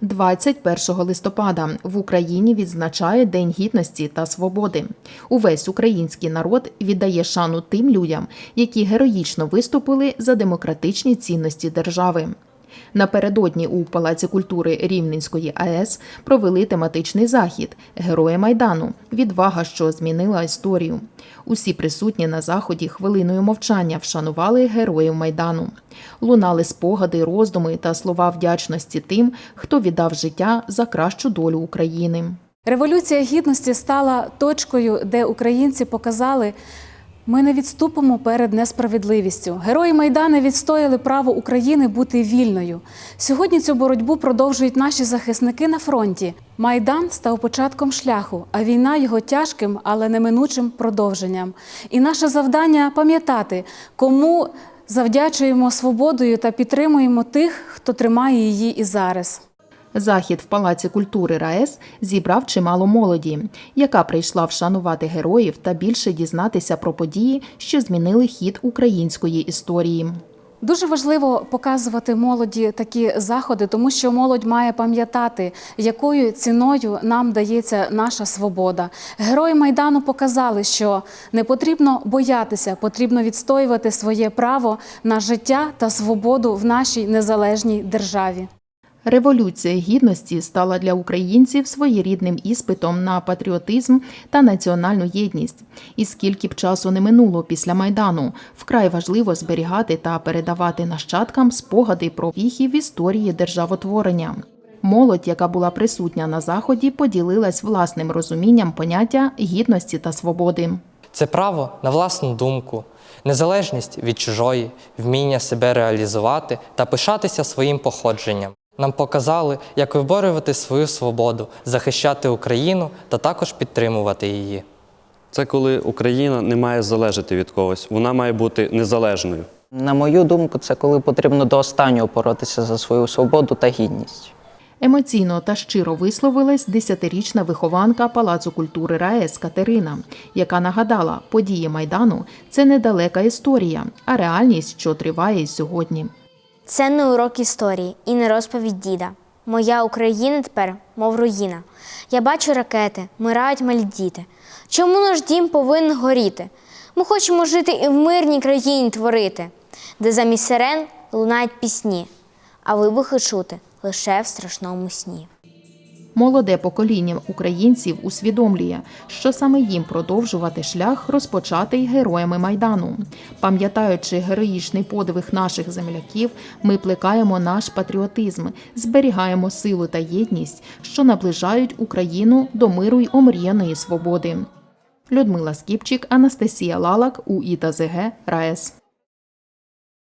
21 листопада в Україні відзначає День гідності та свободи. Увесь український народ віддає шану тим людям, які героїчно виступили за демократичні цінності держави. Напередодні у Палаці культури Рівненської АЕС провели тематичний захід Герої Майдану. Відвага, що змінила історію. Усі присутні на заході хвилиною мовчання вшанували героїв Майдану. Лунали спогади, роздуми та слова вдячності тим, хто віддав життя за кращу долю України. Революція гідності стала точкою, де українці показали, ми не відступимо перед несправедливістю. Герої Майдану відстояли право України бути вільною. Сьогодні цю боротьбу продовжують наші захисники на фронті. Майдан став початком шляху, а війна його тяжким, але неминучим продовженням. І наше завдання пам'ятати, кому завдячуємо свободою та підтримуємо тих, хто тримає її і зараз. Захід в Палаці культури РаЕС зібрав чимало молоді, яка прийшла вшанувати героїв та більше дізнатися про події, що змінили хід української історії. Дуже важливо показувати молоді такі заходи, тому що молодь має пам'ятати, якою ціною нам дається наша свобода. Герої майдану показали, що не потрібно боятися, потрібно відстоювати своє право на життя та свободу в нашій незалежній державі. Революція гідності стала для українців своєрідним іспитом на патріотизм та національну єдність. І скільки б часу не минуло після майдану, вкрай важливо зберігати та передавати нащадкам спогади про віхи в історії державотворення. Молодь, яка була присутня на заході, поділилась власним розумінням поняття гідності та свободи. Це право на власну думку, незалежність від чужої, вміння себе реалізувати та пишатися своїм походженням. Нам показали, як виборювати свою свободу, захищати Україну та також підтримувати її. Це коли Україна не має залежати від когось, вона має бути незалежною. На мою думку, це коли потрібно до останнього боротися за свою свободу та гідність. Емоційно та щиро висловилась десятирічна вихованка Палацу культури РаЕС Катерина, яка нагадала, події Майдану це недалека історія, а реальність, що триває сьогодні. Це не урок історії і не розповідь діда. Моя Україна тепер, мов руїна. Я бачу ракети, мирають малі діти. Чому наш дім повинен горіти? Ми хочемо жити і в мирній країні творити, де замість сирен лунають пісні, а вибухи чути лише в страшному сні. Молоде покоління українців усвідомлює, що саме їм продовжувати шлях, розпочатий героями майдану. Пам'ятаючи героїчний подвиг наших земляків, ми плекаємо наш патріотизм, зберігаємо силу та єдність, що наближають Україну до миру й омріяної свободи. Людмила Скіпчик, Анастасія Лалак, УІТА ЗГ, РаЕС.